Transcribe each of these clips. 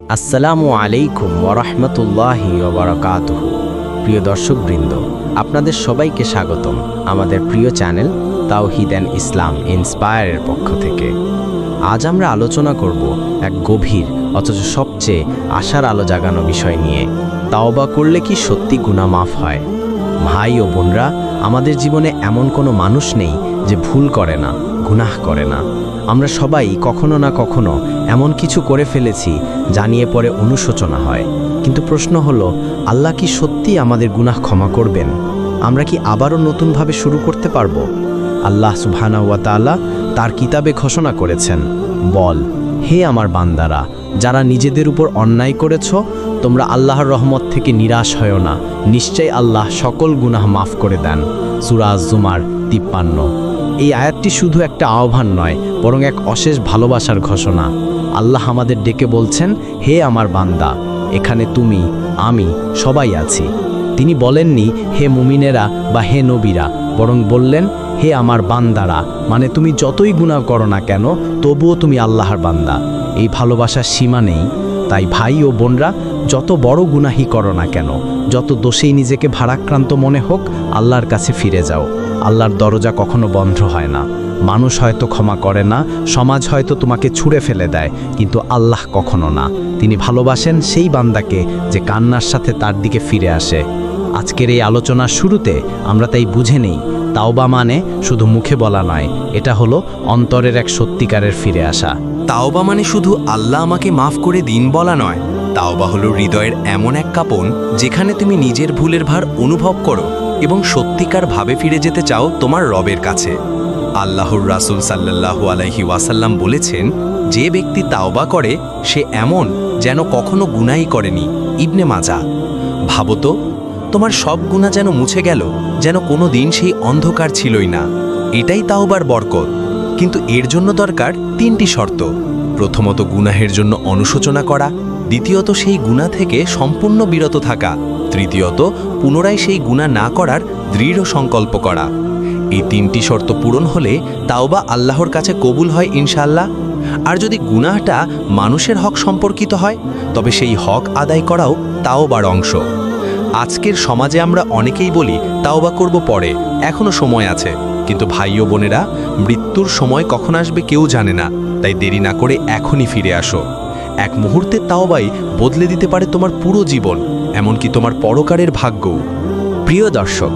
আসসালামু আলাইকুম ওরহমতুল্লাহি ওবরাকাতুহ প্রিয় দর্শকবৃন্দ, আপনাদের সবাইকে স্বাগতম আমাদের প্রিয় চ্যানেল তাওহিদ অ্যান্ড ইসলাম ইন্সপায়ারের পক্ষ থেকে। আজ আমরা আলোচনা করব এক গভীর অথচ সবচেয়ে আশার আলো জাগানো বিষয় নিয়ে। তাওবা করলে কি সত্যি গুণা মাফ হয়? ভাই ও বোনরা, আমাদের জীবনে এমন কোনো মানুষ নেই যে ভুল করে না। গুনাহ করে না। আমরা সবাই কখনো না কখনো এমন কিছু করে ফেলেছি জানিয়ে পরে অনুশোচনা হয়। কিন্তু প্রশ্ন হলো, আল্লাহ কি সত্যি আমাদের গুনাহ ক্ষমা করবেন? আমরা কি আবারও নতুনভাবে শুরু করতে পারব? আল্লাহ সুবহানা ওয়া তাআলা তার কিতাবে ঘোষণা করেছেন, বল, হে আমার বান্দারা, যারা নিজেদের উপর অন্যায় করেছ, তোমরা আল্লাহর রহমত থেকে নিরাশ হয়েও না। নিশ্চয় আল্লাহ সকল গুনাহ মাফ করে দেন। সুরাজ জুমার তিপ্পান্ন। এই আয়াতটি শুধু একটা আহ্বান নয়, বরং এক অশেষ ভালোবাসার ঘোষণা। আল্লাহ আমাদের ডেকে বলছেন, হে আমার বান্দা, এখানে তুমি, আমি সবাই আছি। তিনি বলেননি, হে মুমিনেরা বা হে নবীরা। বরং বললেন, হে আমার বান্দারা মানে তুমি যতই গুণা করো না কেন, তবুও তুমি আল্লাহর বান্দা। এই ভালোবাসার সীমা নেই। তাই ভাই ও বোনরা, যত বড় গুনাহি করো না কেন, যত দোষেই নিজেকে ভারাক্রান্ত মনে হোক, আল্লাহর কাছে ফিরে যাও। আল্লাহর দরজা কখনো বন্ধ হয় না। মানুষ হয়তো ক্ষমা করে না, সমাজ হয়তো তোমাকে ছুঁড়ে ফেলে দেয়, কিন্তু আল্লাহ কখনো না। তিনি ভালোবাসেন সেই বান্দাকে যে কান্নার সাথে তার দিকে ফিরে আসে। আজকের এই আলোচনার শুরুতে আমরা তাই বুঝে নেই, তাওবা মানে শুধু মুখে বলা নয়, এটা হলো অন্তরের এক সত্যিকারের ফিরে আসা। তাওবা মানে শুধু আল্লাহ আমাকে মাফ করে দিন বলা নয়, তাওবা হলো হৃদয়ের এমন এক কাপন যেখানে তুমি নিজের ভুলের ভার অনুভব করো। এবং সত্যিকার ভাবে ফিরে যেতে চাও তোমার রবের কাছে। আল্লাহর রাসূল সাল্লাল্লাহু আলাইহি ওয়াসাল্লাম বলেছেন, যে ব্যক্তি তাওবা করে, সে এমন যেন কখনো গুনাই করেনি। ইবনে মাজা, ভাবো তো, তোমার সব গুণা যেন মুছে গেল, যেন কোনো দিন সেই অন্ধকার ছিলই না। এটাই তাওবার বরকত। কিন্তু এর জন্য দরকার তিনটি শর্ত। প্রথমত গুনাহের জন্য অনুশোচনা করা, দ্বিতীয়ত সেই গুণা থেকে সম্পূর্ণ বিরত থাকা, তৃতীয়ত পুনরায় সেই গুণা না করার দৃঢ় সংকল্প করা। এই তিনটি শর্ত পূরণ হলে তাওবা আল্লাহর কাছে কবুল হয় ইনশাল্লাহ আর যদি গুনাহটা মানুষের হক সম্পর্কিত হয়, তবে সেই হক আদায় করাও তাওবার অংশ। আজকের সমাজে আমরা অনেকেই বলি, তাওবা করব পরে এখনও সময় আছে। কিন্তু ভাই ও বোনেরা, মৃত্যুর সময় কখন আসবে কেউ জানে না, তাই দেরি না করে এখনই ফিরে আসো। এক মুহূর্তে তাওবাই বদলে দিতে পারে তোমার পুরো জীবন। এমনকি তোমার পরকারের ভাগ্যও। প্রিয় দর্শক,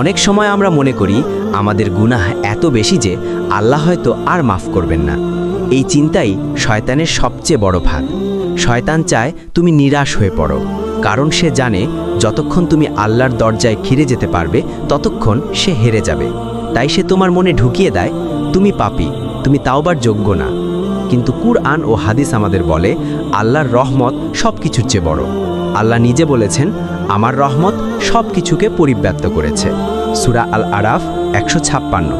অনেক সময় আমরা মনে করি আমাদের গুনাহ এত বেশি যে আল্লাহ হয়তো আর মাফ করবেন না। এই চিন্তাই শয়তানের সবচেয়ে বড় ভাগ। শয়তান চায় তুমি নিরাশ হয়ে পড়ো, কারণ সে জানে যতক্ষণ তুমি আল্লাহর দরজায় ফিরে যেতে পারবে, ততক্ষণ সে হেরে যাবে। তাই সে তোমার মনে ঢুকিয়ে দেয়, তুমি পাপি, তুমি তাওবার যোগ্য না। কিন্তু কুরআন ও হাদিস আমাদের বলে, আল্লাহর রহমত সব কিছুর চেয়ে বড়। আল্লাহ নিজে বলেছেন, আমার রহমত সব কিছুকে পরিব্যাপ্ত করেছে। সুরা আল আরাফ একশো ছাপ্পান্ন।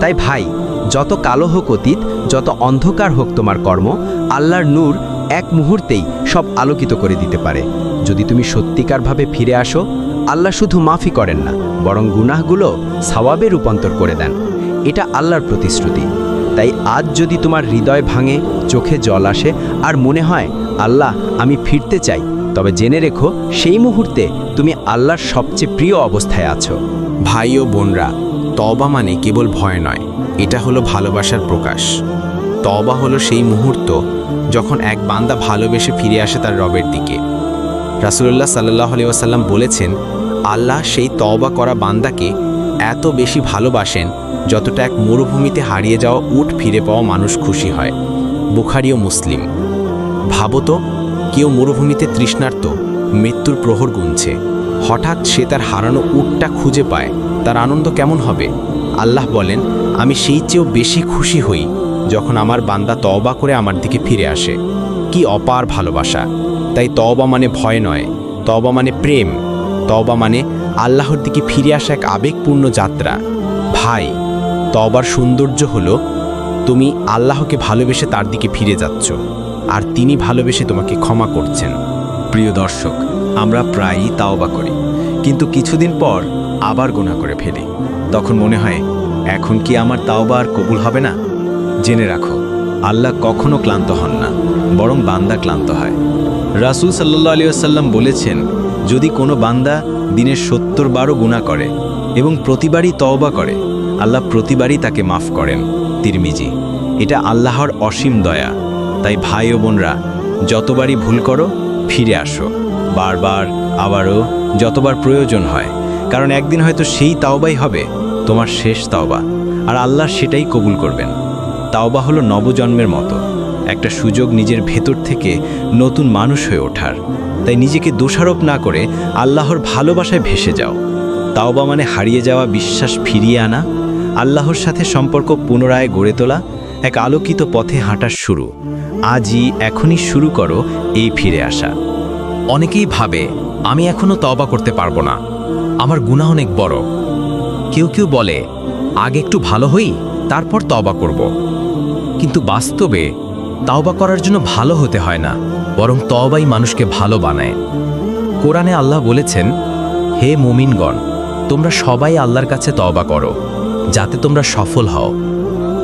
তাই ভাই, যত কালো হোক অতীত, যত অন্ধকার হোক তোমার কর্ম, আল্লাহর নূর এক মুহূর্তেই সব আলোকিত করে দিতে পারে। যদি তুমি সত্যিকারভাবে ফিরে আসো, আল্লাহ শুধু মাফি করেন না, বরং গুনাহগুলো সওয়াবে রূপান্তর করে দেন। এটা আল্লাহর প্রতিশ্রুতি। তাই আজ যদি তোমার হৃদয় ভাঙে, চোখে জল আসে, আর মনে হয়, আল্লাহ, আমি ফিরতে চাই তবে জেনে রেখো, সেই মুহূর্তে তুমি আল্লাহর সবচেয়ে প্রিয় অবস্থায় আছো। ভাই ও বোনরা তবা মানে কেবল ভয় নয়, এটা হলো ভালোবাসার প্রকাশ। তবা হলো সেই মুহূর্ত যখন এক বান্দা ভালোবেসে ফিরে আসে তার রবের দিকে। রাসুলুল্লাহ সাল্লাহ আলি ওয়াসাল্লাম বলেছেন, আল্লাহ সেই তবা করা বান্দাকে এত বেশি ভালোবাসেন যতটা এক মরুভূমিতে হারিয়ে যাওয়া উট ফিরে পাওয়া মানুষ খুশি হয়। বুখারি ও মুসলিম। ভাবো তো কেউ মরুভূমিতে তৃষ্ণার্ত, মৃত্যুর প্রহর গুনছে। হঠাৎ সে তার হারানো উটটা খুঁজে পায়। তার আনন্দ কেমন হবে? আল্লাহ বলেন, আমি সেই চেয়েও বেশি খুশি হই যখন আমার বান্দা তওবা করে আমার দিকে ফিরে আসে। কি অপার ভালোবাসা। তাই তওবা মানে ভয় নয়, তওবা মানে প্রেম। তওবা মানে আল্লাহর দিকে ফিরে আসা এক আবেগপূর্ণ যাত্রা। ভাই, তওবার সৌন্দর্য হলো, তুমি আল্লাহকে ভালোবেসে তার দিকে ফিরে যাচ্ছ। আর তিনি ভালোবেসে তোমাকে ক্ষমা করছেন। প্রিয় দর্শক, আমরা প্রায়ই তাওবা করি, কিন্তু কিছুদিন পর আবার গোনা করে ফেলি। তখন মনে হয়, এখন কি আমার তাওবা আর কবুল হবে না? জেনে রাখো, আল্লাহ কখনো ক্লান্ত হন না, বরং বান্দা ক্লান্ত হয়। রাসূল সাল্লাহ আলী আসাল্লাম বলেছেন, যদি কোনো বান্দা দিনের সত্তর বারও গুণা করে এবং প্রতিবারই তওবা করে, আল্লাহ প্রতিবারই তাকে মাফ করেন। তিরমিজি, এটা আল্লাহর অসীম দয়া। তাই ভাই ও বোনরা, যতবারই ভুল করো, ফিরে আসো। বারবার, আবারও, যতবার প্রয়োজন হয়। কারণ একদিন হয়তো সেই তাওবাই হবে, তোমার শেষ তাওবা। আর আল্লাহ সেটাই কবুল করবেন। তাওবা হলো নবজন্মের মতো। একটা সুযোগ নিজের ভেতর থেকে নতুন মানুষ হয়ে ওঠার। তাই নিজেকে দোষারোপ না করে আল্লাহর ভালোবাসায় ভেসে যাও। তাওবা মানে হারিয়ে যাওয়া বিশ্বাস ফিরিয়ে আনা, আল্লাহর সাথে সম্পর্ক পুনরায় গড়ে তোলা এক আলোকিত পথে হাঁটার শুরু। আজই এখনই শুরু করো এই ফিরে আসা। অনেকেই ভাবে, আমি এখনও তওবা করতে পারব না। আমার গুনাহ অনেক বড়। কেউ কেউ বলে, আগে একটু ভালো হই, তারপর তওবা করব। কিন্তু বাস্তবে তাওবা করার জন্য ভালো হতে হয় না, বরং তওবাই মানুষকে ভালো বানায়। কোরআনে আল্লাহ বলেছেন, হে মুমিনগণ, তোমরা সবাই আল্লাহর কাছে তওবা করো, যাতে তোমরা সফল হও।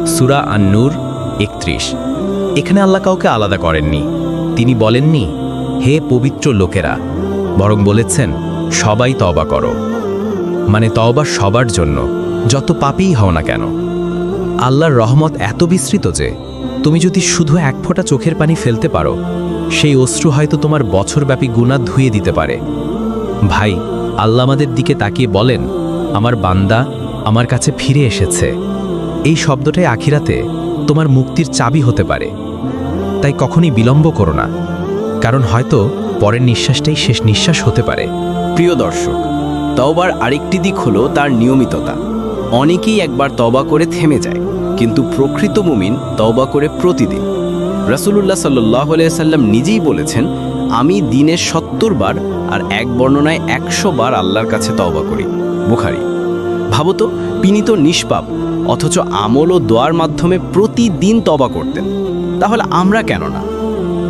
সুরা আন্নুর একত্রিশ। এখানে আল্লাহ কাউকে আলাদা করেননি। তিনি বলেননি, হে পবিত্র লোকেরা, বরং বলেছেন, সবাই তওবা করো। মানে তওবা সবার জন্য, যত পাপেই হও না কেন। আল্লাহর রহমত এত বিস্তৃত যে, তুমি যদি শুধু এক ফোঁটা চোখের পানি ফেলতে পারো, সেই অশ্রু হয়তো তোমার বছরব্যাপী গুণা ধুয়ে দিতে পারে। ভাই, আল্লাহ আমাদের দিকে তাকিয়ে বলেন, আমার বান্দা আমার কাছে ফিরে এসেছে। এই শব্দটাই আখিরাতে তোমার মুক্তির চাবি হতে পারে। তাই কখনই বিলম্ব করো না, কারণ হয়তো পরের নিঃশ্বাসটাই শেষ নিঃশ্বাস হতে পারে। প্রিয় দর্শক, তওবার আরেকটি দিক হলো তার নিয়মিততা। অনেকেই একবার তবা করে থেমে যায়, কিন্তু প্রকৃত মুমিন তওবা করে প্রতিদিন। রাসূলুল্লাহ সাল্লাহ সাল্লাম নিজেই বলেছেন, আমি দিনে সত্তর বার আর এক বর্ণনায় একশো বার আল্লাহর কাছে তওবা করি। বুখারি। ভাবত তিনি তো নিষ্পাপ অথচ আমল ও দোয়ার মাধ্যমে প্রতিদিন তবা করতেন। তাহলে আমরা কেন না?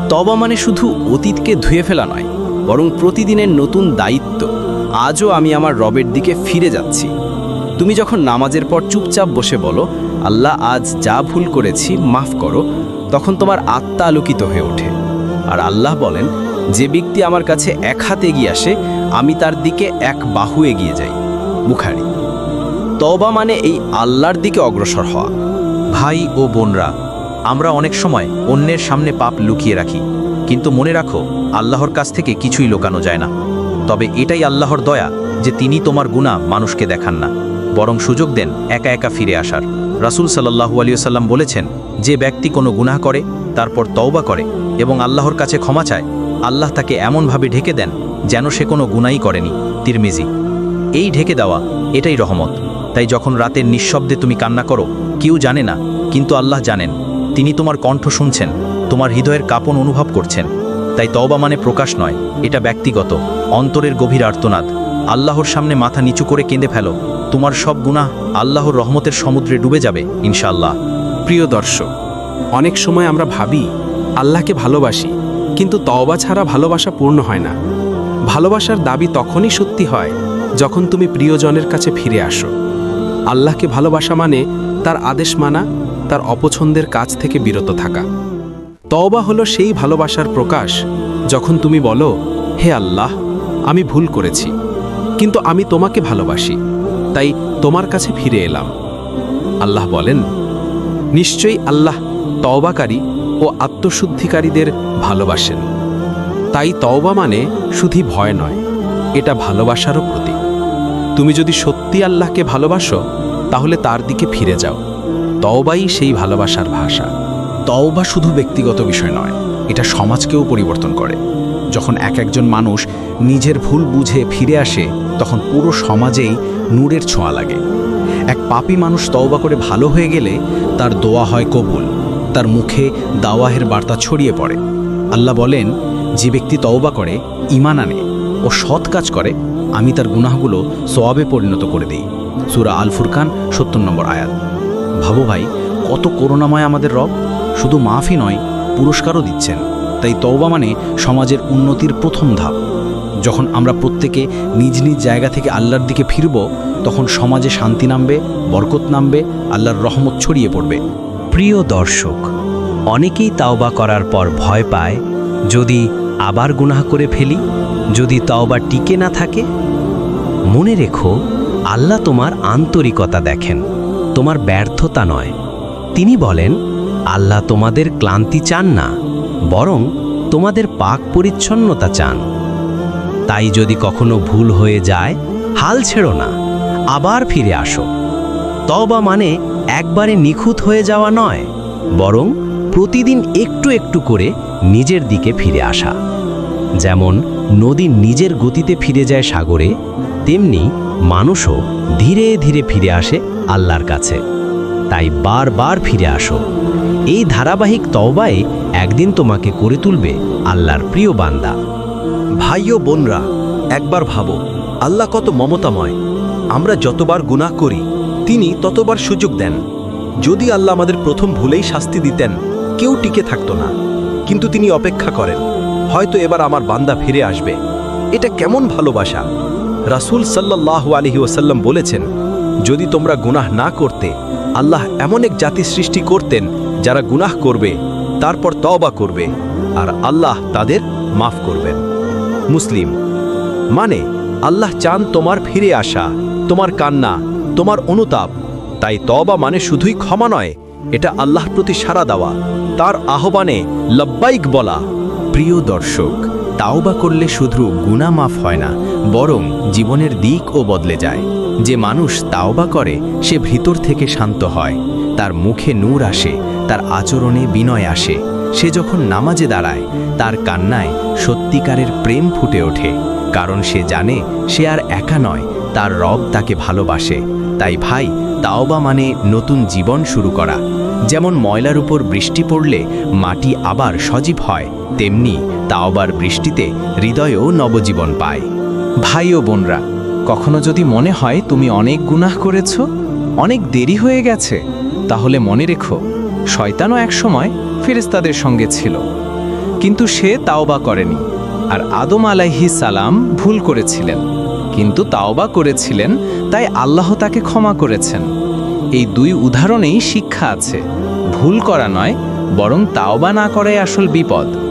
তবা মানে শুধু অতীতকে ধুয়ে ফেলা নয়, বরং প্রতিদিনের নতুন দায়িত্ব। আজও আমি আমার রবের দিকে ফিরে যাচ্ছি। তুমি যখন নামাজের পর চুপচাপ বসে বলো, আল্লাহ, আজ যা ভুল করেছি, মাফ করো, তখন তোমার আত্মা আলোকিত হয়ে ওঠে। আর আল্লাহ বলেন, যে ব্যক্তি আমার কাছে এক হাত এগিয়ে আসে, আমি তার দিকে এক বাহু এগিয়ে যাই। বুখারি। তবা মানে এই আল্লাহর দিকে অগ্রসর হওয়া। ভাই ও বোনরা, আমরা অনেক সময় অন্যের সামনে পাপ লুকিয়ে রাখি, কিন্তু মনে রাখো, আল্লাহর কাছ থেকে কিছুই লোকানো যায় না। তবে এটাই আল্লাহর দয়া যে তিনি তোমার গুণা মানুষকে দেখান না, বরং সুযোগ দেন একা একা ফিরে আসার। রাসূল সাল্লাহু আলিয়াল্লাম বলেছেন, যে ব্যক্তি কোনো গুনাহ করে, তারপর তওবা করে এবং আল্লাহর কাছে ক্ষমা চায়, আল্লাহ তাকে এমনভাবে ঢেকে দেন যেন সে কোনো গুনাই করেনি। তিরমিজি, এই ঢেকে দেওয়া, এটাই রহমত। তাই যখন রাতের নিঃশব্দে তুমি কান্না করো, কেউ জানে না, কিন্তু আল্লাহ জানেন। তিনি তোমার কণ্ঠ শুনছেন, তোমার হৃদয়ের কাপন অনুভব করছেন। তাই তওবা মানে প্রকাশ নয়, এটা ব্যক্তিগত, অন্তরের গভীর আর্তনাদ। আল্লাহর সামনে মাথা নিচু করে কেঁদে ফেলো, তোমার সব গুনাহ আল্লাহর রহমতের সমুদ্রে ডুবে যাবে, ইনশাআল্লাহ। প্রিয় দর্শক, অনেক সময় আমরা ভাবি, আল্লাহকে ভালোবাসি, কিন্তু তওবা ছাড়া ভালোবাসা পূর্ণ হয় না। ভালোবাসার দাবি তখনই সত্যি হয়, যখন তুমি প্রিয়জনের কাছে ফিরে আসো। আল্লাহকে ভালোবাসা মানে তার আদেশ মানা, তার অপছন্দের কাজ থেকে বিরত থাকা। তওবা হলো সেই ভালোবাসার প্রকাশ, যখন তুমি বলো, হে আল্লাহ, আমি ভুল করেছি, কিন্তু আমি তোমাকে ভালোবাসি, তাই তোমার কাছে ফিরে এলাম। আল্লাহ বলেন, নিশ্চয়ই আল্লাহ তওবাকারী ও আত্মশুদ্ধিকারীদের ভালোবাসেন। তাই তওবা মানে শুধু ভয় নয়, এটা ভালোবাসারও প্রতীক। তুমি যদি সত্যি আল্লাহকে ভালোবাসো, তাহলে তার দিকে ফিরে যাও। তওবাই সেই ভালোবাসার ভাষা। তওবা শুধু ব্যক্তিগত বিষয় নয়, এটা সমাজকেও পরিবর্তন করে। যখন এক একজন মানুষ নিজের ভুল বুঝে ফিরে আসে, তখন পুরো সমাজেই নূরের ছোঁয়া লাগে। এক পাপী মানুষ তওবা করে ভালো হয়ে গেলে তার দোয়া হয় কবুল, তার মুখে দাওয়াহের বার্তা ছড়িয়ে পড়ে। আল্লাহ বলেন, যে ব্যক্তি তওবা করে ইমান আনে ও সৎ কাজ করে আমি তার গুনাহগুলো সোয়াবে পরিণত করে দিই। সুরা আল ফুরকান সত্তর নম্বর আয়াত। ভাবো ভাই, কত করুণাময় আমাদের রব। শুধু মাফই নয়, পুরস্কারও দিচ্ছেন। তাই তওবা মানে সমাজের উন্নতির প্রথম ধাপ। যখন আমরা প্রত্যেকে নিজ নিজ জায়গা থেকে আল্লাহর দিকে ফিরব, তখন সমাজে শান্তি নামবে, বরকত নামবে, আল্লাহর রহমত ছড়িয়ে পড়বে। প্রিয় দর্শক, অনেকেই তাওবা করার পর ভয় পায়, যদি আবার গুনাহ করে ফেলি, যদি তাওবা টিকে না থাকে মনে রেখো, আল্লাহ তোমার আন্তরিকতা দেখেন, তোমার ব্যর্থতা নয়। তিনি বলেন, আল্লাহ তোমাদের ক্লান্তি চান না, বরং তোমাদের পাক পরিচ্ছন্নতা চান। তাই যদি কখনো ভুল হয়ে যায়, হাল ছেড়ো না, আবার ফিরে আসো। তবা মানে একবারে নিখুঁত হয়ে যাওয়া নয়, বরং প্রতিদিন একটু একটু করে নিজের দিকে ফিরে আসা। যেমন নদী নিজের গতিতে ফিরে যায় সাগরে তেমনি মানুষও ধীরে ধীরে ফিরে আসে আল্লাহর কাছে। তাই বারবার ফিরে আসো। এই ধারাবাহিক তওবায় একদিন তোমাকে করে তুলবে আল্লাহর প্রিয় বান্দা। ভাই ও বোনরা, একবার ভাবো, আল্লাহ কত মমতাময়। আমরা যতবার গুনাহ করি, তিনি ততবার সুযোগ দেন। যদি আল্লাহ আমাদের প্রথম ভুলেই শাস্তি দিতেন, কেউ টিকে থাকতো না। কিন্তু তিনি অপেক্ষা করেন, হয়তো এবার আমার বান্দা ফিরে আসবে। এটা কেমন ভালোবাসা! রাসূল সাল্লাল্লাহু আলাইহি ওসাল্লাম বলেছেন, যদি তোমরা গুনাহ না করতে, আল্লাহ এমন এক জাতি সৃষ্টি করতেন যারা গুনাহ করবে, তারপর তওবা করবে, আর আল্লাহ তাদের মাফ করবেন। মুসলিম মানে আল্লাহ চান তোমার ফিরে আসা, তোমার কান্না, তোমার অনুতাপ, তাই তবা মানে শুধুই ক্ষমা নয়, এটা আল্লাহর প্রতি সাড়া দেওয়া, তার আহ্বানে লব্বাইক বলা, প্রিয় দর্শক। তাওবা করলে শুধু গুনাহ মাফ হয় না, বরং জীবনের দিকও বদলে যায়। যে মানুষ তাওবা করে, সে ভিতর থেকে শান্ত হয়। তার মুখে নূর আসে, তার আচরণে বিনয় আসে। সে যখন নামাজে দাঁড়ায়, তার কান্নায় সত্যিকারের প্রেম ফুটে ওঠে। কারণ সে জানে, সে আর একা নয়, তার রব তাকে ভালোবাসে। তাই ভাই তাওবা মানে নতুন জীবন শুরু করা। যেমন ময়লার উপর বৃষ্টি পড়লে মাটি আবার সজীব হয়, তেমনি তাওবার বৃষ্টিতে হৃদয়ও নবজীবন পায়। ভাই ও বোনরা, কখনো যদি মনে হয় তুমি অনেক গুনাহ করেছ, অনেক দেরি হয়ে গেছে, তাহলে মনে রেখো, শয়তানও একসময় ফেরেস্তাদের সঙ্গে ছিল। কিন্তু সে তাওবা করেনি, আর আদম আলাইহি সালাম ভুল করেছিলেন। কিন্তু তাওবা করেছিলেন, তাই আল্লাহ তাকে ক্ষমা করেছেন। এই দুই উদাহরণেই শিক্ষা আছে, ভুল করা নয়, বরং তাওবা না করাই আসল বিপদ।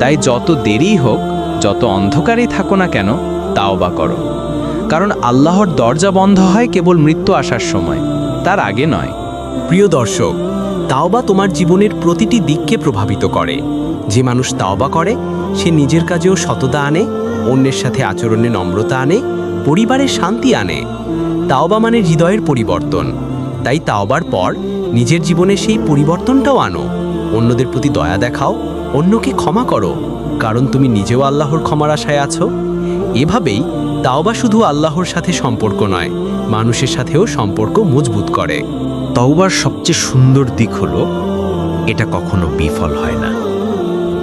তাই যত দেরি হোক, যত অন্ধকারেই থাকো না কেন, তাও বা করো। কারণ আল্লাহর দরজা বন্ধ হয় কেবল মৃত্যু আসার সময়, তার আগে নয়। প্রিয় দর্শক তাওবা তোমার জীবনের প্রতিটি দিককে প্রভাবিত করে। যে মানুষ তাওবা করে, সে নিজের কাজেও সততা আনে, অন্যের সাথে আচরণে নম্রতা আনে, পরিবারে শান্তি আনে। তাওবা মানে হৃদয়ের পরিবর্তন। তাই তাওবার পর নিজের জীবনে সেই পরিবর্তনটাও আনো। অন্যদের প্রতি দয়া দেখাও অন্যকে ক্ষমা করো, কারণ তুমি নিজেও আল্লাহর ক্ষমার আশায় আছো। এভাবেই তাওবা শুধু আল্লাহর সাথে সম্পর্ক নয়, মানুষের সাথেও সম্পর্ক মজবুত করে। তওবার সবচেয়ে সুন্দর দিক হলো, এটা কখনো বিফল হয় না।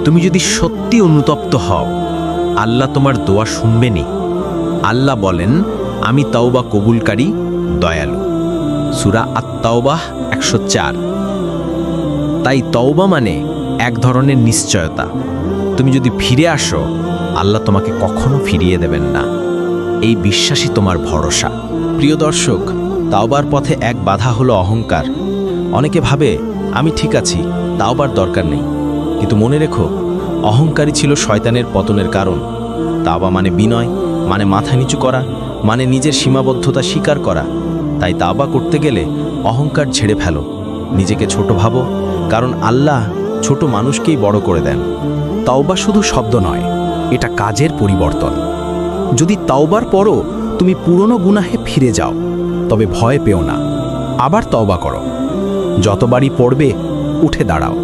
তুমি যদি সত্যি অনুতপ্ত হও, আল্লাহ তোমার দোয়া শুনবেনি আল্লাহ বলেন, আমি তাওবা কবুলকারী, দয়ালু। সুরা আত্মাওবাহ একশো চার। তাই তওবা মানে এক ধরনের নিশ্চয়তা। তুমি যদি ফিরে আসো, আল্লাহ তোমাকে কখনো ফিরিয়ে দেবেন না। এই বিশ্বাসই তোমার ভরসা। প্রিয় দর্শক, তাওবার পথে এক বাধা হলো অহংকার। অনেকে ভাবে, আমি ঠিক আছি, তাওবার দরকার নেই। কিন্তু মনে রেখো, অহংকারই ছিল শয়তানের পতনের কারণ। তাওবা মানে বিনয় মানে মাথা নিচু করা মানে নিজের সীমাবদ্ধতা স্বীকার করা। তাই তাওবা করতে গেলে অহংকার ছেড়ে ফেলো। নিজেকে ছোট ভাবো, কারণ আল্লাহ ছোট মানুষকেই বড় করে দেন। তাওবা শুধু শব্দ নয়, এটা কাজের পরিবর্তন। যদি তাওবার পরও তুমি পুরনো গুনাহে ফিরে যাও, তবে ভয় পেও না। আবার তওবা করো। যতবারই পড়বে, উঠে দাঁড়াও।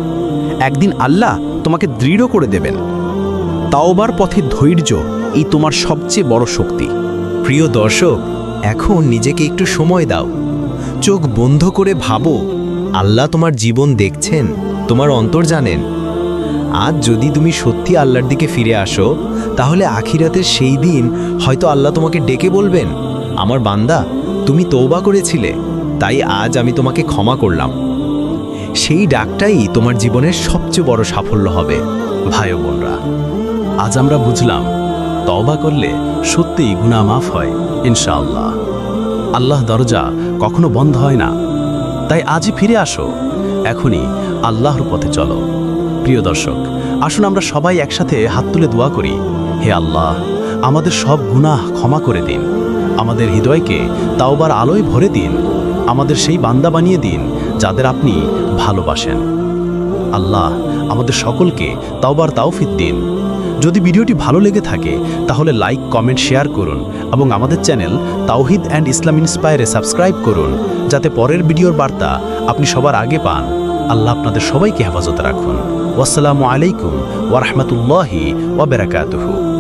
একদিন আল্লাহ তোমাকে দৃঢ় করে দেবেন। তাওবার পথে ধৈর্য, এই তোমার সবচেয়ে বড় শক্তি। প্রিয় দর্শক, এখন নিজেকে একটু সময় দাও। চোখ বন্ধ করে ভাবো, আল্লাহ তোমার জীবন দেখছেন। তোমার অন্তর জানেন। আজ যদি তুমি সত্যি আল্লাহর দিকে ফিরে আসো, তাহলে আখিরাতের সেই দিন হয়তো আল্লাহ তোমাকে ডেকে বলবেন, আমার বান্দা, তুমি তৌবা করেছিলে, তাই আজ আমি তোমাকে ক্ষমা করলাম। সেই ডাকটাই তোমার জীবনের সবচেয়ে বড় সাফল্য হবে, ভাই বোনরা। আজ আমরা বুঝলাম, তওবা করলে সত্যিই গুনাহ মাফ হয়, ইনশাআল্লাহ। আল্লাহ দরজা কখনো বন্ধ হয় না। তাই আজই ফিরে আসো, এখনই আল্লাহর পথে চলো। প্রিয় দর্শক, আসুন আমরা সবাই একসাথে হাত তুলে দোয়া করি, হে আল্লাহ, আমাদের সব গুনাহ ক্ষমা করে দিন। আমাদের হৃদয়কে তাওবার আলোয় ভরে দিন। আমাদের সেই বান্দা বানিয়ে দিন যাদের আপনি ভালোবাসেন। আল্লাহ, আমাদের সকলকে তাওবার তাওফিদ দিন। যদি ভিডিওটি ভালো লেগে থাকে, তাহলে লাইক, কমেন্ট, শেয়ার করুন এবং আমাদের চ্যানেল তাওহিদ অ্যান্ড ইসলাম ইন্সপায়ারে সাবস্ক্রাইব করুন, যাতে পরের ভিডিওর বার্তা আপনি সবার আগে পান। আল্লাহ আপনাদের সবাইকে হেফাজতে রাখুন। ওয়াসালামু আলাইকুম ওয়ারহমতুল্লাহি ওয়াবেরাকাতুহু